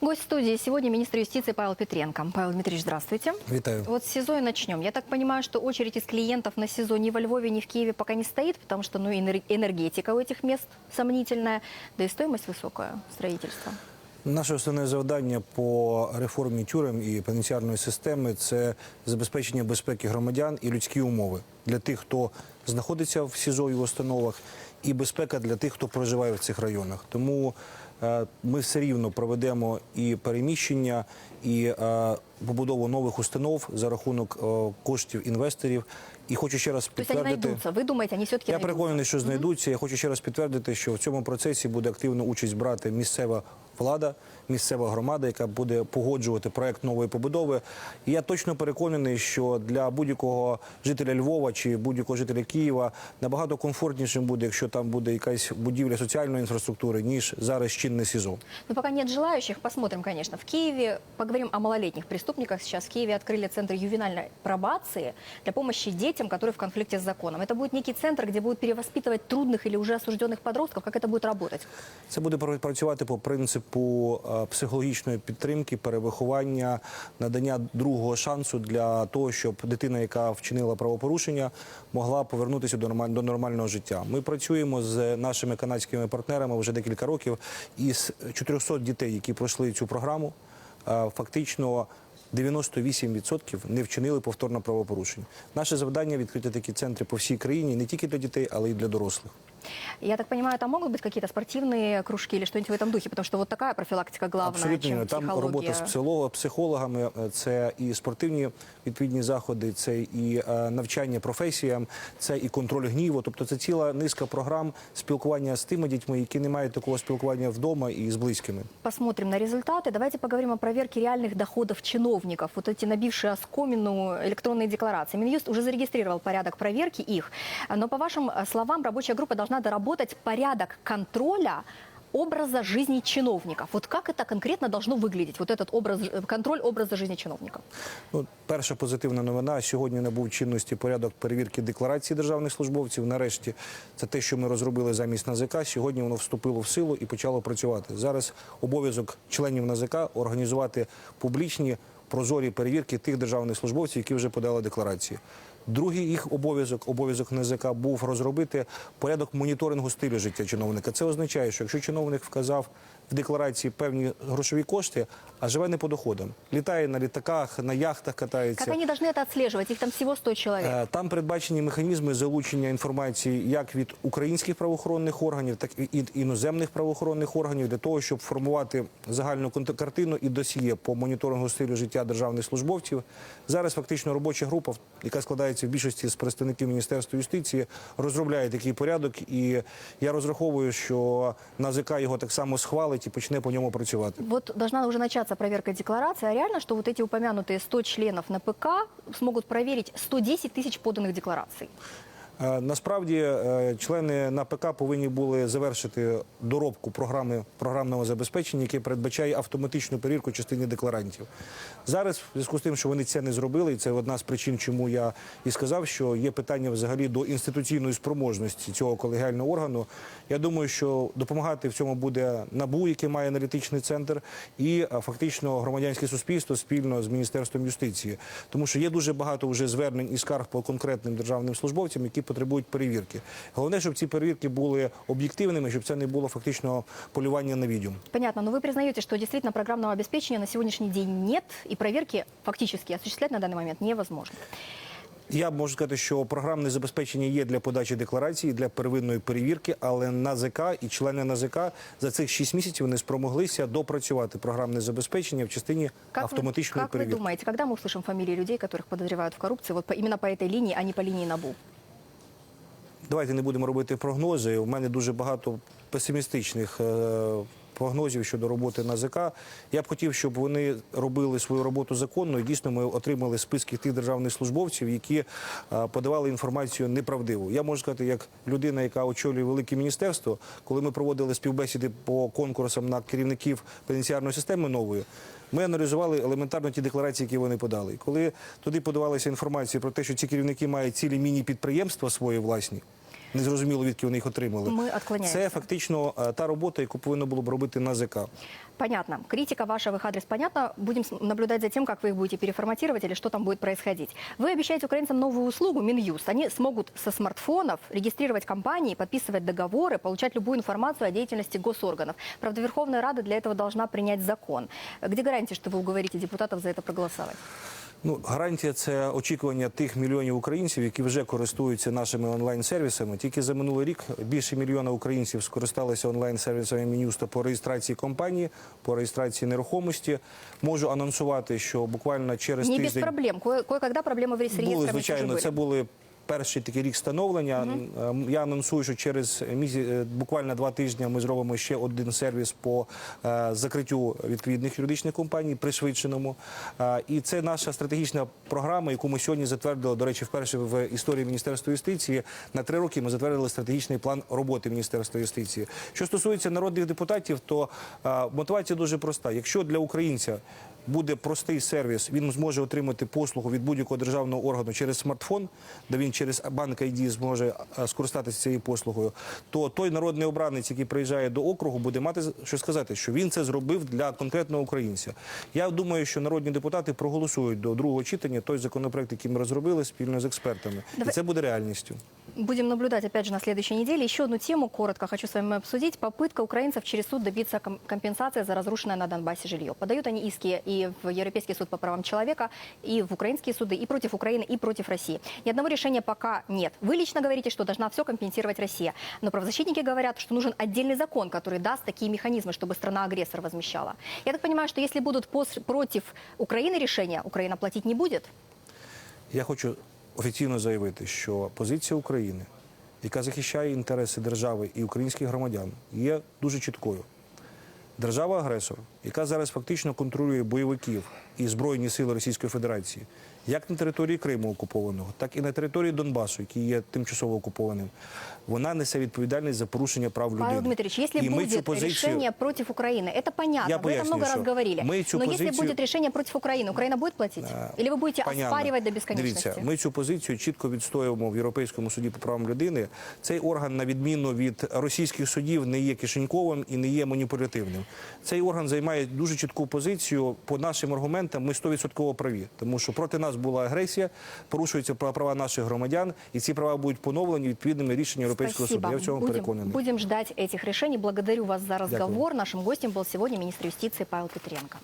Гость студии сегодня министр юстиции Павел Петренко. Павел Дмитриевич, здравствуйте. Вітаю. Вот с СИЗО и начнем. Я так понимаю, что очередь из клиентов на СИЗО ни во Львове, ни в Киеве пока не стоит, потому что ну, энер- энергетика у этих мест сомнительная, да и стоимость высокая строительства. Наше основне завдання по реформі тюрем і пенітенціарної системи це забезпечення безпеки громадян і людські умови для тих, хто знаходиться в СІЗО і в установах, і безпека для тих, хто проживає в цих районах. Тому е, ми все рівно проведемо і переміщення, і е, побудову нових установ за рахунок е, коштів інвесторів. І хочу ще раз То есть они підтвердити. найдутся. Вы думаете, они все-таки Я переконаний, що знайдуться. Я хочу ще раз підтвердити, що в цьому процесі буде активну участь брати місцева влада, місцева громада, яка буде погоджувати проект нової побудови. І я точно переконаний, що для будь-якого жителя Львова чи будь-якого жителя Києва набагато комфортнішим буде, якщо там буде якась будівля соціальної інфраструктури, ніж зараз чинне СІЗО. Но пока нет желающих, посмотрим, конечно. В Киеве, поговорим о малолетних преступниках. Сейчас в Киеве открыли центр ювенальной пробации для помощи детям, которые в конфликте с законом. Это будет некий центр, где будут перевоспитывать трудных или уже осужденных подростков. Как это будет работать? Це буде пр- працювати по принципу е, психологічної підтримки, перевиховання, надання другого шансу для того, щоб дитина, яка вчинила правопорушення, могла повернутися до нормаль- до нормального життя. Ми працюємо з нашими канадськими партнерами вже декілька років. Із 400 дітей, які пройшли цю програму, е, фактично. 98% не вчинили повторно правопорушень. Наше завдання відкрити такі центри по всій країні не тільки для дітей, але й для дорослих. Я так понимаю, там могут быть какие-то спортивные кружки или что-нибудь в этом духе, потому что вот такая профилактика главная, Абсолютно чем ні. там психология. робота з психолога- психологами, е, це і спортивні відповідні заходи, це і е, навчання професіям, це і контроль гніву. Тобто це ціла низка програм спілкування з тими дітьми, які не мають такого спілкування вдома і з близькими. Посмотрим на результаты. Давайте поговорим о проверке реальных доходов чиновников. Вот эти набившие оскомину электронные декларации. Минюст уже зарегистрировал порядок проверки их. Но по вашим э, словам, рабочая группа должна доработать порядок контроля образа жизни чиновников. Вот как это конкретно должно выглядеть, вот этот образ, э, контроль образа жизни чиновников? Ну, перша позитивна новина. Сьогодні набув чинності порядок перевірки декларацій державних службовців. Нарешті це те, що ми розробили замість НАЗК. Сьогодні воно вступило в силу і почало працювати. Зараз обов'язок членів НАЗК організувати публічні прозорі перевірки тих державних службовців, які вже подали декларації. Другий їх обов'язок, обов'язок НАЗК був розробити порядок моніторингу стилю життя чиновника. Це означає, що якщо чиновник вказав в декларації певні грошові кошти, а живе не по доходам, літає на літаках, на яхтах катається. Как они должны это отслеживать? Их там всего 100 человек. Е, Там передбачені механізми залучення інформації як від українських правоохоронних органів, так і від іноземних правоохоронних органів для того, щоб формувати загальну картину і досьє по моніторингу стилю життя державних службовців. Зараз фактично робоча група, яка складається в більшості з представників Міністерства юстиції, розробляє такий порядок. І я розраховую, що НАЗК його так само схвалить і почне по ньому працювати. Вот должна уже начаться проверка декларации. А реально, что вот эти упомянутые 100 членов НПК смогут проверить 110 тысяч поданных деклараций? Е, Насправді е, члени НАПК повинні були завершити доробку програми програмного забезпечення, яке передбачає автоматичну перевірку частини декларантів. Зараз, в зв'язку з тим, що вони це не зробили, і це одна з причин, чому я і сказав, що є питання взагалі до інституційної спроможності цього колегіального органу. Я думаю, що допомагати в цьому буде НАБУ, який має аналітичний центр, і е, фактично громадянське суспільство спільно з міністерством юстиції, тому що є дуже багато вже звернень і скарг по конкретним державним службовцям, які потребують перевірки. Головне, щоб ці перевірки були об'єктивними, щоб це не було фактично полювання на відьом. Понятно, но вы признаете, что действительно программного обеспечения на сегодняшний день нет, и проверки фактически осуществлять на данный момент невозможно. Я можу сказати, що програмне забезпечення є для подачі декларації, для первинної перевірки, але НАЗК і члени НАЗК за цих 6 місяців не спромоглися допрацювати програмне забезпечення в частині Как, вы, автоматичної как вы перевірки. думаете, когда мы услышим фамилии людей, которых подозревают в коррупции, вот по- именно по этой линии, а не по линии НАБУ? Давайте не будемо робити прогнози. У мене дуже багато песимістичних е, прогнозів щодо роботи НАЗК. Я б хотів, щоб вони робили свою роботу законно. І дійсно ми отримали списки тих державних службовців, які е, подавали інформацію неправдиву. Я можу сказати, як людина, яка очолює велике міністерство, коли ми проводили співбесіди по конкурсам на керівників пенітенціарної системи нової. Ми аналізували елементарно ті декларації, які вони подали. Коли туди подавалася інформація про те, що ці керівники мають цілі міні-підприємства свої власні, незрозуміло, відки вони їх отримали. Ми відклоняємося. Це фактично е, та робота, яку повинно було б робити НАЗК. Понятно. Критика ваша в их адрес понятна. Будем с- наблюдать за тем, как вы их будете переформатировать или что там будет происходить. Вы обещаете украинцам новую услугу, Минюст. Они смогут со смартфонов регистрировать компании, подписывать договоры, получать любую информацию о деятельности госорганов. Правда, Верховная Рада для этого должна принять закон. Где гарантия, что вы уговорите депутатов за это проголосовать? Ну, гарантія це очікування тих мільйонів українців, які вже користуються нашими онлайн-сервісами. Тільки за минулий рік більше мільйона українців скористалися онлайн-сервісами Мінюста по реєстрації компанії, по реєстрації нерухомості. Можу анонсувати, що буквально через Не без проблем. Кое- Кое-когда проблеми в реестрами були звичайно. Це були перший такий рік становлення. Е, Я анонсую, що через місяць, е, буквально два тижні ми зробимо ще один сервіс по е, закриттю відповідних юридичних компаній, пришвидшеному. Е, І це наша стратегічна програма, яку ми сьогодні затвердили. До речі, вперше в історії Міністерства юстиції на три роки ми затвердили стратегічний план роботи Міністерства юстиції. Що стосується народних депутатів, то мотивація дуже проста. Якщо для українця буде простий сервіс, він зможе отримати послугу від будь-якого державного органу через смартфон, де він через банк ID зможе е, скористатися цією послугою, то той народний обранець, який приїжджає до округу, буде мати що сказати, що він це зробив для конкретного українця. Я думаю, що народні депутати проголосують до другого читання той законопроект, який ми розробили спільно з експертами, і це буде реальністю. Будем наблюдать, опять же, на следующей неделе. Еще одну тему коротко хочу с вами обсудить. Попытка украинцев через суд добиться ком- компенсации за разрушенное на Донбассе жилье. Подают они иски и в Европейский суд по правам человека, и в украинские суды, и против Украины, и против России. Ни одного решения пока нет. Вы лично говорите, что должна все компенсировать Россия. Но правозащитники говорят, что нужен отдельный закон, который даст такие механизмы, чтобы страна-агрессор возмещала. Я так понимаю, что если будут против Украины решения, Украина платить не будет? Я хочу офіційно заявити, що позиція України, яка захищає інтереси держави і українських громадян, є дуже чіткою. Держава-агресор, яка зараз фактично контролює бойовиків і збройні сили Російської Федерації, як на території Криму окупованого, так і на території Донбасу, який є тимчасово окупованим, вона несе відповідальність за порушення прав людини. Павел Дмитриевич, если І ми будет цю позицію решение против Украины, это понятно, Я вы это поясню, много раз что говорили. мы эту Но если позицию- будет решение против Украины, Украина будет платить? Или вы будете Пані Анна, оспаривать до бесконечности? Дивіться, ми цю позицію чітко відстоюємо в Європейському суді по правам людини. Цей орган, на відміну від російських судів, не є кишеньковим і не є маніпулятивним. Цей орган займає дуже чітку позицію. По нашим аргументам ми 100% праві, тому що проти нас була агресія, порушуються права наших громадян, і ці права будуть поновлені відповідними рішеннями Європейського суду. Я в цьому будем, переконаний. будем ждать этих решений. Благодарю вас за разговор. Нашим гостем был сегодня министр юстиции Павел Петренко.